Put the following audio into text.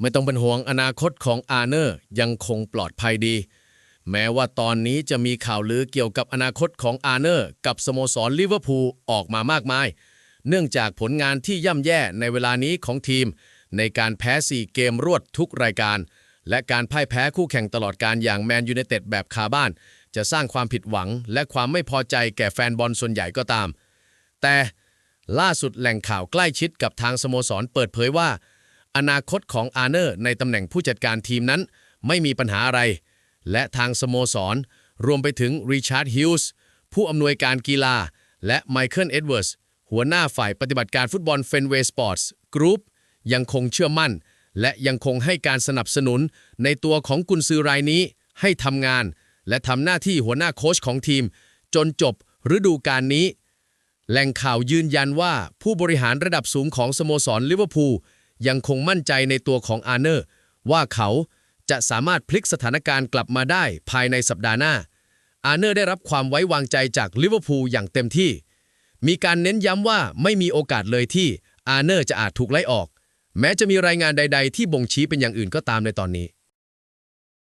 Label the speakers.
Speaker 1: ไม่ต้องเป็นห่วงอนาคตของอาร์เนอร์ยังคงปลอดภัยดี แม้ว่าตอนนี้จะมีข่าวลือเกี่ยวกับอนาคตของอาร์เนอร์กับสโมสรลิเวอร์พูลออกมามากมาย เนื่องจากผลงานที่ย่ำแย่ในเวลานี้ของทีม ในการแพ้ 4 เกมรวดทุกรายการ และการพ่ายแพ้คู่แข่งตลอดการอย่างแมนยูไนเต็ดแบบคาบ้าน จะสร้างความผิดหวังและความไม่พอใจแก่แฟนบอลส่วนใหญ่ก็ตาม แต่ล่าสุดแหล่งข่าวใกล้ชิดกับทางสโมสรเปิดเผยว่า อนาคตของอาร์เนอร์ในตำแหน่งผู้จัดการทีมนั้น ไม่มีปัญหาอะไร และทางสโมสร รวมไปถึงริชาร์ดฮิลส์ผู้อำนวยการกีฬา และไมเคิลเอ็ดเวิร์สหัวหน้าฝ่ายปฏิบัติการฟุตบอลเฟนเวย์สปอร์ตส์กรุ๊ปยังคงเชื่อมั่น และยังคงให้การสนับสนุนในตัวของกุนซือรายนี้ให้ทำงาน และทำหน้าที่หัวหน้าโค้ชของทีม จนจบฤดูกาลนี้ แหล่งข่าวยืนยันว่าผู้บริหารระดับสูงของสโมสรลิเวอร์พูล ยังคงมั่นใจในตัวของอาร์เนอร์ ว่าเขาจะสามารถพลิกสถานการณ์กลับมาได้ภายในสัปดาห์หน้า อาร์เนอร์ได้รับความไว้วางใจจากลิเวอร์พูลอย่างเต็มที่ มีการเน้นย้ำว่าไม่มีโอกาสเลยที่อาร์เนอร์จะอาจถูกไล่ออก แม้จะมีรายงานใด ๆ ที่บ่งชี้เป็นอย่างอื่นก็ตามในตอนนี้